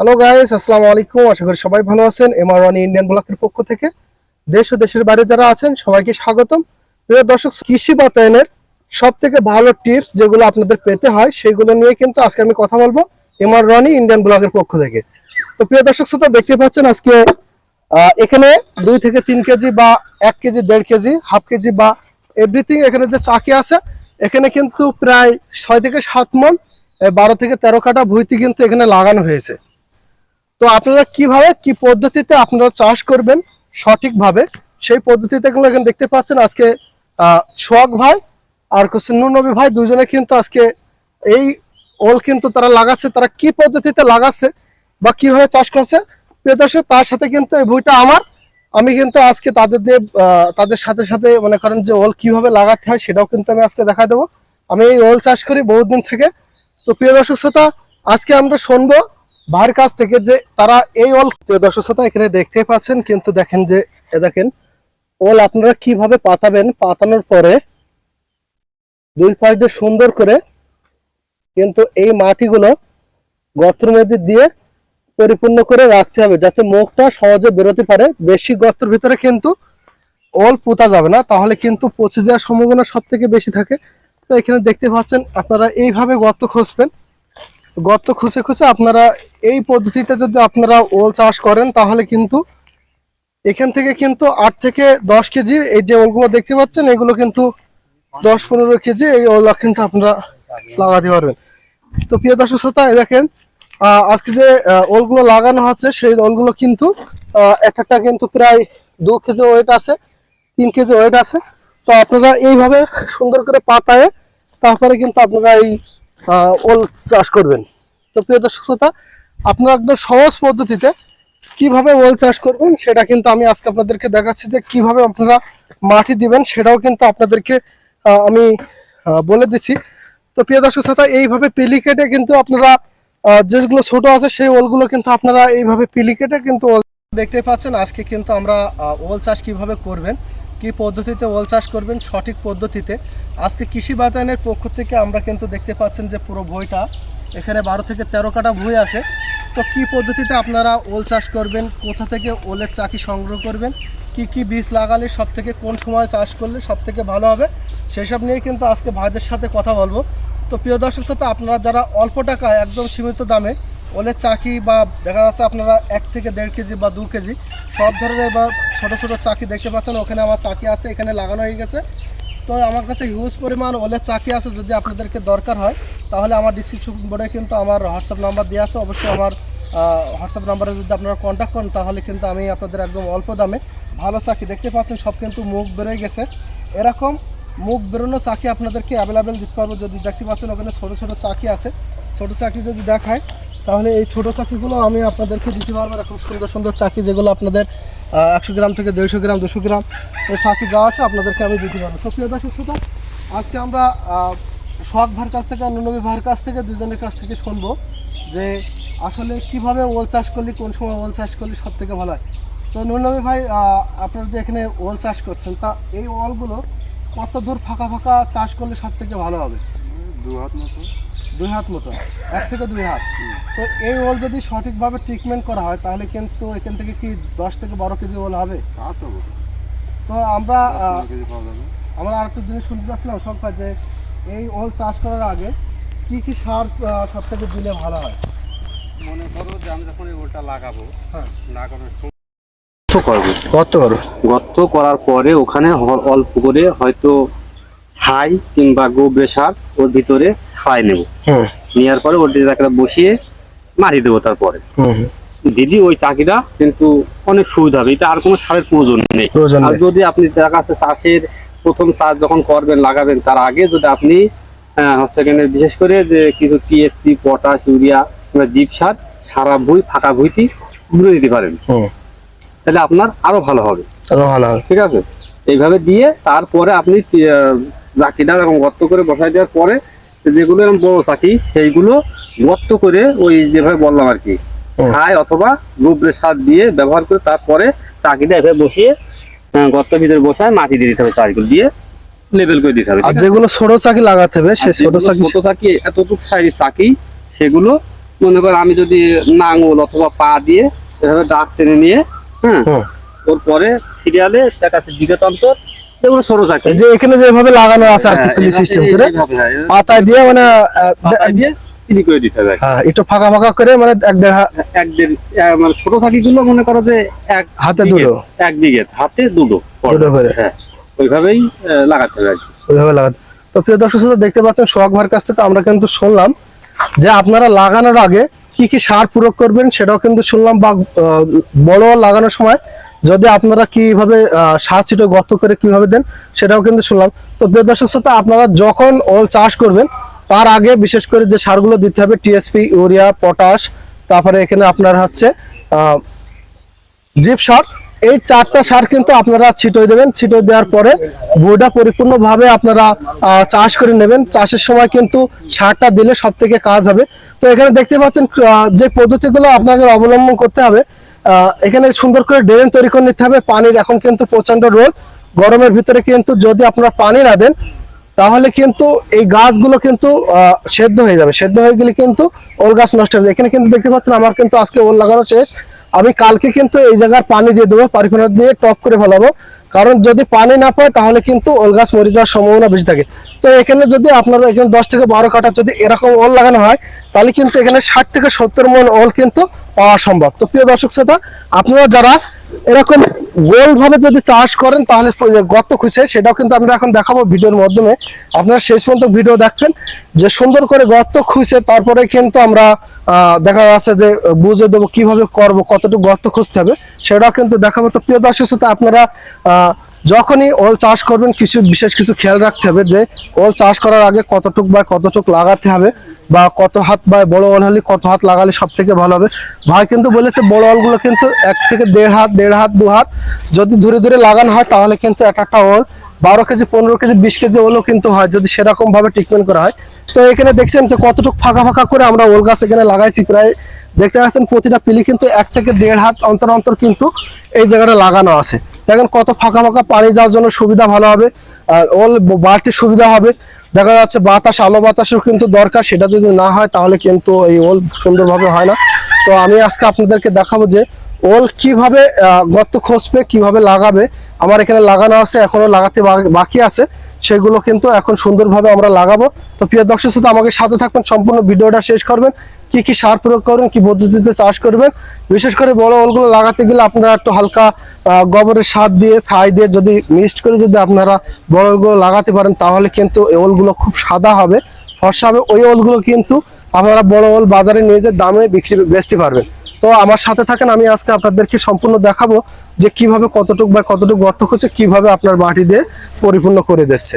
Hello guys আসসালামু আলাইকুম। আশা করি সবাই ভালো আছেন। এমআর ওয়ান ইন্ডিয়ান ব্লকের পক্ষ থেকে দেশ ও দেশের বাইরে যারা আছেন, সবাইকে স্বাগতম। প্রিয় দর্শক, কৃষি বাতায়নের সব থেকে ভালো টিপস যেগুলো আপনাদের পেতে হয়, সেগুলো নিয়ে কিন্তু আজকে আমি কথা বলব এমআর রনি ইন্ডিয়ান ব্লগের পক্ষ থেকে। তো প্রিয় দর্শক, শ্রোতা, দেখতে পাচ্ছেন আজকে এখানে দুই থেকে তিন কেজি বা এক কেজি, দেড় কেজি, হাফ কেজি বা এভরিথিং এখানে যে চাকি আছে, এখানে কিন্তু প্রায় ছয় থেকে সাত মন বারো থেকে তেরো কাটা ভুইতি কিন্তু এখানে লাগানো হয়েছে। তো আপনারা কীভাবে, কি পদ্ধতিতে আপনারা চাষ করবেন সঠিকভাবে? সেই পদ্ধতিতে গুলো এখানে দেখতে পাচ্ছেন। আজকে সোহাগ ভাই আর হচ্ছে নুনবী ভাই দুজনে কিন্তু আজকে এই ওল কিন্তু তারা লাগাচ্ছে। তারা কি পদ্ধতিতে লাগাচ্ছে বা কীভাবে চাষ করছে? প্রিয় দর্শক, তার সাথে কিন্তু এই বইটা আমার। আমি কিন্তু আজকে তাদের দিয়ে তাদের সাথে সাথে মনে করেন যে ওল কীভাবে লাগাতে হয় সেটাও কিন্তু আমি আজকে দেখা দেবো। আমি এই ওল চাষ করি বহুদিন থেকে। তো প্রিয় দর্শক, শ্রোতা, আজকে আমরা শুনব ভাইয়ের কাছ থেকে যে তারা এই প্রিয় দর্শক শ্রোতা এখানে দেখতে পাচ্ছেন, কিন্তু দেখেন যে দেখেন ওল আপনারা কীভাবে পাতাবেন? পাতানোর পরে দুই পাশ দিয়ে সুন্দর করে কিন্তু এই মাটিগুলো গর্তের মধ্যে দিয়ে পরিপূর্ণ করে রাখতে হবে, যাতে মুখটা সহজে বেরোতে পারে। বেশি গর্তের ভিতরে কিন্তু ওল পোতা যাবে না, তাহলে কিন্তু পচে যাওয়ার সম্ভাবনা সব থেকে বেশি থাকে। তো এখানে দেখতে পাচ্ছেন, আপনারা এইভাবে গর্ত খুঁজবেন। গর্ত খুঁজে খুঁজে আপনারা এই পদ্ধতিতে যদি আপনারা ওল চাষ করেন, তাহলে কিন্তু এখান থেকে কিন্তু আট থেকে দশ কেজি এই যে ওলগুলো দেখতে পাচ্ছেন, এগুলো কিন্তু দশ পনেরো কেজি এই ওল কিন্তু আপনারা লাগাতে পারবেন। তো প্রিয় দর্শক শ্রোতা দেখেন আজকে যে ওলগুলো লাগানো হচ্ছে, সেই ওলগুলো কিন্তু একটা কিন্তু প্রায় দু কেজি ওয়েট আছে, তিন কেজি ওয়েট আছে। তো আপনারা এইভাবে সুন্দর করে পাতায়, তারপরে কিন্তু আপনারা এই ওল চাষ করবেন। তো প্রিয় দর্শক শ্রোতা আপনারা একদম সহজ পদ্ধতিতে কীভাবে ওল চাষ করবেন, সেটা কিন্তু আমি আজকে আপনাদেরকে দেখাচ্ছি যে কীভাবে আপনারা মাটি দিবেন, সেটাও কিন্তু আপনাদেরকে আমি বলে দিচ্ছি। তো প্রিয় দর্শক শ্রোতা, এইভাবে পিলি কেটে কিন্তু আপনারা যেগুলো ছোট আছে সেই ওলগুলো কিন্তু আপনারা এইভাবে পিলি কেটে কিন্তু ওল দেখতে পাচ্ছেন। আজকে কিন্তু আমরা ওল চাষ কীভাবে করবেন, কি পদ্ধতিতে ওল চাষ করবেন, সঠিক পদ্ধতিতে। আজকে কৃষি বাতায়নের পক্ষ থেকে আমরা কিন্তু দেখতে পাচ্ছেন যে পুরো বইটা এখানে বারো থেকে তেরো কাটা বই আছে। তো কি পদ্ধতিতে আপনারা ওল চাষ করবেন? কোথা থেকে ওলের চাকি সংগ্রহ করবেন? কি কি বীজ লাগালে সব থেকে কোন সময় চাষ করলে সব থেকে ভালো হবে? সেসব নিয়ে কিন্তু আজকে ভাইদের সাথে কথা বলব। তো প্রিয় দর্শক সাথে আপনারা যারা অল্প টাকায় একদম সীমিত দামে ওলের চাকি বা দেখা যাচ্ছে আপনারা এক থেকে দেড় কেজি বা দু কেজি সব ধরনের বা ছোটো ছোটো চাকি দেখতে পাচ্ছেন, ওখানে আমার চাকি আছে, এখানে লাগানো হয়ে গেছে। তো আমার কাছে হিউজ পরিমাণ ওলের চাকি আছে যদি আপনাদেরকে দরকার হয়, তাহলে আমার ডিসক্রিপশন বোর্ডে কিন্তু আমার হোয়াটসঅ্যাপ নাম্বার দেওয়া আছে। অবশ্যই আমার হোয়াটসঅ্যাপ নাম্বারে যদি আপনারা কন্ট্যাক্ট করেন, তাহলে কিন্তু আমি আপনাদের একদম অল্প দামে ভালো চাকি দেখতে পাচ্ছেন। সব কিন্তু মুখ বেরোয় গেছে। এরকম মুখ বেরোনো চাকি আপনাদেরকে অ্যাভেলেবেল দিতে পারব। যদি দেখতে পাচ্ছেন ওখানে ছোটো ছোটো চাকি আছে, ছোটো চাকি যদি দেখায়, তাহলে এই ছোটো চাকিগুলো আমি আপনাদেরকে দিতে পারব। এরকম সুন্দর সুন্দর চাকি যেগুলো আপনাদের একশো গ্রাম থেকে দেড়শো গ্রাম দুশো গ্রাম এই চাকি যা আছে আপনাদেরকে আমি দিতে পারব তো প্রিয় দর্শক শ্রোতা, আজকে আমরা সোহাগ ভাইয়ের কাছ থেকে নুনবী ভাইয়ের কাছ থেকে দুজনের কাছ থেকে শুনব যে আসলে কীভাবে ওল চাষ করলে কোন সময় ওল চাষ করলে সব থেকে ভালো হয়। তো নুনবী ভাই আপনারা যে এখানে ওল চাষ করছেন তা এই ওলগুলো কত দূর ফাঁকা ফাঁকা চাষ করলে সব থেকে ভালো হবে? দু হাত মতো। দুই হাত মতো এক থেকে দুই হাত। তো এই ওল যদি সঠিকভাবে ট্রিটমেন্ট করা হয় তাহলে কিন্তু এখান থেকে কি দশ থেকে বারো কেজি ওল হবে? তা তো আমরা আমরা আরেকটা জিনিস শুনতে চাচ্ছিলাম সব যে এই ওল চাষ করার আগে কি কি সার সব থেকে দিলে ভালো হয়? মনে করো যে আমি যখন এই ওটা লাগাবো হ্যাঁ। লাগানোর সময় গর্ত করব গর্ত করার পরে ওখানে অল্প করে হয়তো ছাই কিংবা গোবরে সার ওর ভিতরে ছাই নেব। নেওয়ার পরে ওর একটা বসিয়ে মারি দেবো তারপরে। দিদি ওই চাকিটা কিন্তু অনেক সুবিধা হবে এটা আর কোনো সারের প্রয়োজন নেই। আর যদি আপনি দেখা যাচ্ছে চাষের প্রথম চাষ যখন করবেন লাগাবেন তার আগে যদি আপনি হচ্ছে এখানে বিশেষ করে যে কিছু টিএসপি পটাশ ইউরিয়া কিংবা জীব সার সারা ভুই ফাঁকা ভুইটি ঘুরে দিতে পারেন। তাহলে আপনার আরও ভালো হবে। আরও ভালো হবে। ঠিক আছে? এইভাবে দিয়ে তারপরে আপনি চাকিটা এরকম গর্ত করে বসাই দেওয়ার পরে যেগুলো এরকম বড় চাকি সেইগুলো গর্ত করে ওই যেভাবে বললাম আর কি ছাই অথবা গোবরে সার দিয়ে ব্যবহার করে তারপরে চাকিটা এভাবে বসিয়ে গর্তের ভিতরে বসায় মাটি দিয়ে দিতে হবে চাকিগুলো দিয়ে লেবেল করে দিতে হবে। আর যেগুলো ছোট চাকি লাগাতে হবে সেই ছোট চাকি ছোট চাকি এতটুকু সাইজের চাকি সেগুলো মনে করেন আমি যদি নাঙল অথবা পা দিয়ে এভাবে ডাক টেনে নিয়ে হ্যাঁ ওর পরে সিরিয়ালে দেখা যাচ্ছে দিকে তন্তর যেগুলো সরু থাকে যে এখানে যেভাবে লাগানো আছে আর কি হ্যাঁ, সিস্টেম করে হ্যাঁ, দিয়ে মানে আহ, দিয়ে চিনি করে দিতে হবে হ্যাঁ, একটু ফাঁকা ফাঁকা করে মানে এক দেড় এক দেড় মানে ছোট থাকিগুলো মনে করো যে এক হাতে দুটো। এক বিঘে হাতে দুটো দুটো করে। হ্যাঁ ওইভাবেই লাগাতে হবে। ওইভাবে লাগাতে তো প্রিয় দর্শক শ্রোতা দেখতে পাচ্ছেন সোহাগ ভাইয়ের কাছ থেকে আমরা কিন্তু শুনলাম যে আপনারা লাগানোর আগে কি কি সার প্রয়োগ করবেন সেটাও কিন্তু শুনলাম বা বড় লাগানোর সময় যদি আপনারা কীভাবে সার ছিটো গর্ত করে কীভাবে দেন, সেটাও কিন্তু শুনলাম। তো প্রিয় দর্শক শ্রোতা, আপনারা যখন ওল চাষ করবেন, তার আগে বিশেষ করে যে সারগুলো দিতে হবে টিএসপি ইউরিয়া, পটাশ, তারপরে এখানে আপনার হচ্ছে জিপ সার, এই চারটা সার কিন্তু আপনারা ছিটোয় দেবেন। ছিটোয় দেওয়ার পরে বইটা পরিপূর্ণভাবে আপনারা চাষ করে নেবেন। চাষের সময় কিন্তু সারটা দিলে সব থেকে কাজ হবে। তো এখানে দেখতে পাচ্ছেন যে পদ্ধতিগুলো আপনাকে অবলম্বন করতে হবে এখানে সুন্দর করে ড্রেন তৈরি করে নিতে হবে। পানির এখন কিন্তু প্রচণ্ড রোদ। গরমের ভিতরে কিন্তু যদি আপনারা পানি না দেন, তাহলে কিন্তু এই গাছগুলো কিন্তু সেদ্ধ হয়ে যাবে। সেদ্ধ হয়ে গেলে কিন্তু ওল গাছ নষ্ট হয়ে যাবে। এখানে কিন্তু দেখতে পাচ্ছেন, আমার কিন্তু আজকে ওল লাগানো শেষ। আমি কালকে কিন্তু এই জায়গার পানি দিয়ে দেবো পারিফানার দিয়ে টপ করে ফেলাবো। কারণ যদি পানি না পায়, তাহলে কিন্তু ওল গাছ মরে যাওয়ার সম্ভাবনা বেশি থাকে। তো এখানে যদি আপনারা, এখানে দশ থেকে বারো কাঠা যদি এরকম ওল লাগানো হয়, তাহলে কিন্তু এখানে ষাট থেকে সত্তর মন ওল কিন্তু পাওয়া সম্ভব। তো প্রিয় দর্শক শ্রোতা, আপনারা যারা এরকম গোল ভাবে যদি চাষ করেন, তাহলে যে গর্ত খুঁজে সেটাও কিন্তু আমরা এখন দেখাবো ভিডিওর মাধ্যমে। আপনারা শেষ পর্যন্ত ভিডিও দেখবেন, যে সুন্দর করে গর্ত খুঁজে তারপরে কিন্তু আমরা দেখা যাচ্ছে যে বুঝে দেবো কীভাবে করব, কতটুকু গর্ত খুঁজতে হবে, সেটাও কিন্তু দেখাবো। তো প্রিয় দর্শক শ্রোতা, আপনারা যখনই ওল চাষ করবেন, কিছু, বিশেষ কিছু খেয়াল রাখতে হবে যে ওল চাষ করার আগে কতটুক বা কতটুক লাগাতে হবে। বা কত হাত বা বড় অল হলে কত হাত লাগালে সব থেকে ভালো হবে? ভাই কিন্তু বলেছে বড় ওলগুলো কিন্তু এক থেকে দেড় হাত দেড় হাত, দু হাত। যদি ধীরে ধীরে লাগানো হয় তাহলে কিন্তু এক একটা অল বারো কেজি, পনেরো কেজি, বিশ কেজি ওলও কিন্তু হয় যদি সেরকম ভাবে ট্রিটমেন্ট করা হয়। তো এখানে দেখছেন যে কতটুকু ফাঁকা ফাঁকা করে আমরা ওল গাছ এখানে লাগাইছি প্রায়, দেখতে পাচ্ছেন প্রতিটা পিলি কিন্তু এক থেকে দেড় হাত অন্তর অন্তর কিন্তু এই জায়গাটা লাগানো আছে। দেখেন কত ফাঁকা ফাঁকা পানি যাওয়ার জন্য সুবিধা ভালো হবে, আর ওল বাড়তে সুবিধা হবে। দেখা যাচ্ছে বাতাস, আলো বাতাসও কিন্তু দরকার। সেটা যদি না হয়, তাহলে কিন্তু এই ওল সুন্দরভাবে হয় না। তো আমি আজকে আপনাদেরকে দেখাবো যে ওল কীভাবে গর্ত খসবে কীভাবে লাগাবে। আমার এখানে লাগানো আছে, এখনও লাগাতে বাকি আছে। সেগুলো কিন্তু এখন সুন্দরভাবে আমরা লাগাবো। তো প্রিয় দর্শক শ্রোতা আমাকে সাথে থাকবেন, সম্পূর্ণ ভিডিওটা শেষ করবেন। কি কি সার প্রয়োগ করবেন, কি পদ্ধতিতে চাষ করবেন, বিশেষ করে বড় ওলগুলো লাগাতে গেলে আপনারা একটু হালকা গোবরের সার দিয়ে, ছাই দিয়ে যদি মিক্সড করে যদি আপনারা বড় ওলগুলো লাগাতে পারেন, তাহলে কিন্তু ওলগুলো খুব সাদা হবে। ফর্সা হবে। ওই ওলগুলো কিন্তু আপনারা বড় ওল বাজারে নিয়ে যে দামে বিক্রি বেচতে পারবেন। তো আমার সাথে থাকেন, আমি আজকে আপনাদেরকে সম্পূর্ণ দেখাবো যে কীভাবে কতটুক বা কতটুক গর্ত হচ্ছে, কীভাবে আপনার মাটি দিয়ে পরিপূর্ণ করে দিচ্ছে।